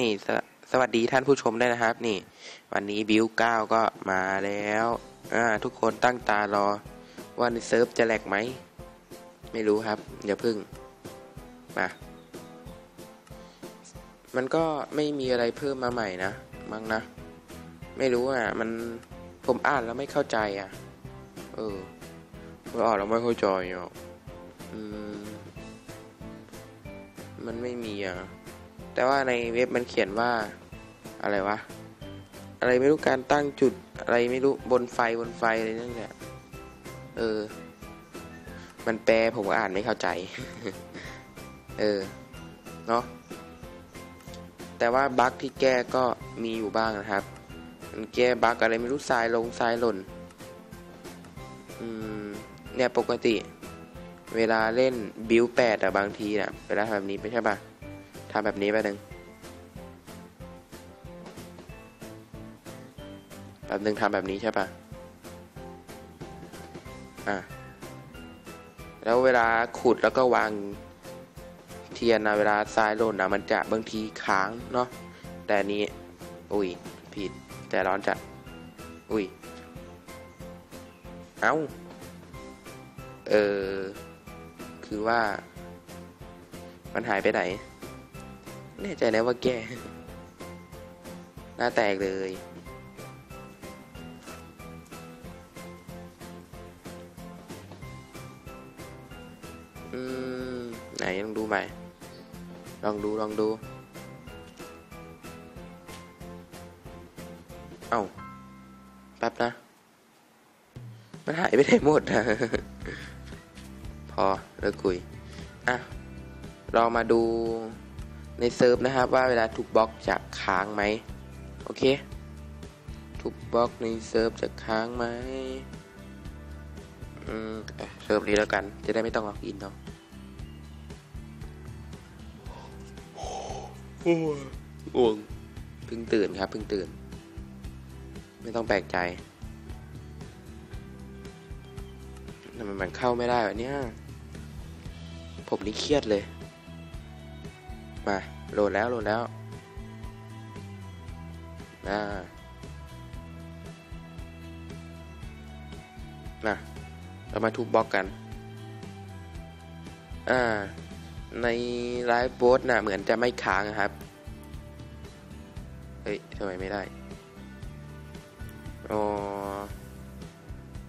นี่สสวัสดีท่านผู้ชมด้วยนะครับ นี่ วันนี้บิวเก้าก็มาแล้วอ่าทุกคนตั้งตารอ ว่าในเซิร์ฟจะแหลกไหม ไม่รู้ครับอย่าพึ่งมามันก็ไม่มีอะไรเพิ่มมาใหม่นะมั้งนะ ไม่รู้อะ มันผมอ่านแล้วไม่เข้าใจอะ เออผมอ่านแล้วไม่เข้าใจอะอืมมันไม่มีอะ แต่ว่าในเว็บมันเขียนว่าอะไรวะ อะไรไม่รู้การตั้งจุดอะไรไม่รู้บนไฟบนไฟอะไรนั่นแหละเออ มันแปลผมอ่านไม่เข้าใจ เออ เนาะแต่ว่าบั๊กที่แก้ก็มีอยู่บ้างนะครับมันแก้บั๊กอะไรไม่รู้ทรายลงทรายหล่น อืม เนี่ยปกติ เวลาเล่นบิวแปดอะบางทีนะเวลาทำแบบนี้ไม่ใช่ปะ ทำแบบนี้ไปหนึ่งแบบหนึ่งทำแบบนี้ใช่ปะอะแล้วเวลาขุดแล้วก็วางเทียนนะเวลาทรายหล่นนะมันจะบางทีค้างเนาะแต่นี้อุ้ยผิดแต่ร้อนจัดอุ้ยเอ้าเออคือว่า มันหายไปไหน แน่ใจแล้วว่าแกหน้าแตกเลย อืม ไหนลองดูใหม่ลองดู ลองดู เอ้าแป๊บนะ มันหายไปไหนหมดอะพอเลิกคุย อะเรามาดู ในเซิร์ฟนะครับ ว่าเวลาทุกบล็อกจะค้างไหมโอเคทุกบล็อกในเซิร์ฟจะค้างไหมอืมเอ่อเซิร์ฟนี้แล้วกัน จะได้ไม่ต้องล็อกอินเนาะง่วงเพิ่งตื่นครับเพิ่งตื่น ไม่ต้องแปลกใจทำไมมันเข้าไม่ได้วะเนี่ย ผมนี่เครียดเลย มาโหลดแล้วโหลดแล้วนะนะเรามาทุบบล็อกกันอ่าในไลฟ์โบสน่ะเหมือนจะไม่ค้างอะครับ เฮ้ยทำไมไม่ได้อ๋อ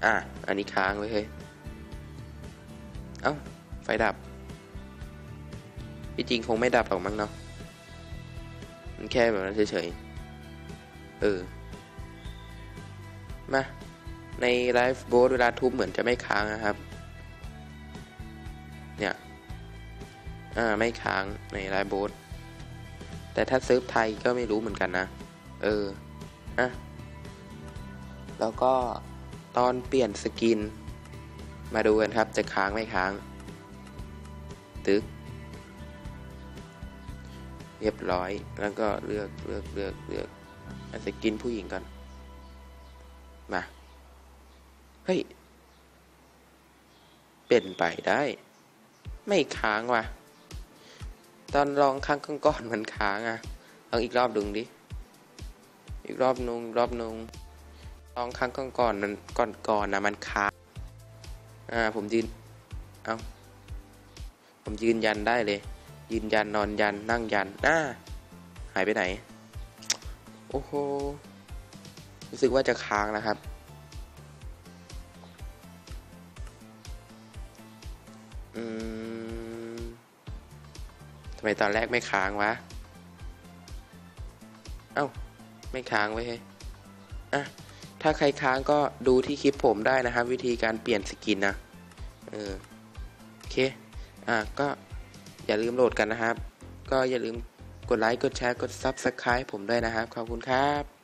อะ อันนี้ค้างไว้เฮ้ย เอ้า ไฟดับ ที่จริงคงไม่ดับหรอกมั้งเนาะมันแค่แบบนั้นเฉยๆเออมาในไลฟ์โบสเวลาทุบเหมือนจะไม่ค้างนะครับ เนี่ยอ่าไม่ค้างในไลฟ์โบสแต่ถ้าเซิร์ฟไทยก็ไม่รู้เหมือนกันนะ เอออะแล้วก็ตอนเปลี่ยนสกิน มาดูกันครับจะค้างไม่ค้าง ตึก เรียบร้อย แล้วก็เลือกเลือกเลือกเลือกอาจจะกินผู้หญิงก่อน มา เฮ้ย เป็นไปได้ ไม่ค้างว่ะ ตอนลองครั้งก่อนมันค้างอะลองอีกรอบดึงดิ อีกรอบนึงรอบนึงลองครั้งก่อนมันก่อนๆนนะมันค้างอ่าผมยืน เอาผมยืนยันได้เลย ยืนยันนอนยันนั่งยันน่าหายไปไหน โอ้โห รู้สึกว่าจะค้างนะครับ อืมทำไมตอนแรกไม่ค้างวะ เอ้า ไม่ค้างไว้เฮ้ยอะ ถ้าใครค้างก็ดูที่คลิปผมได้นะครับ วิธีการเปลี่ยนสกินนะ เออ โอเค อะ ก็ อย่าลืมโหลดกันนะครับ ก็อย่าลืมกดไลค์ กดแชร์ กด Subscribe ผมด้วยนะครับ ขอบคุณครับ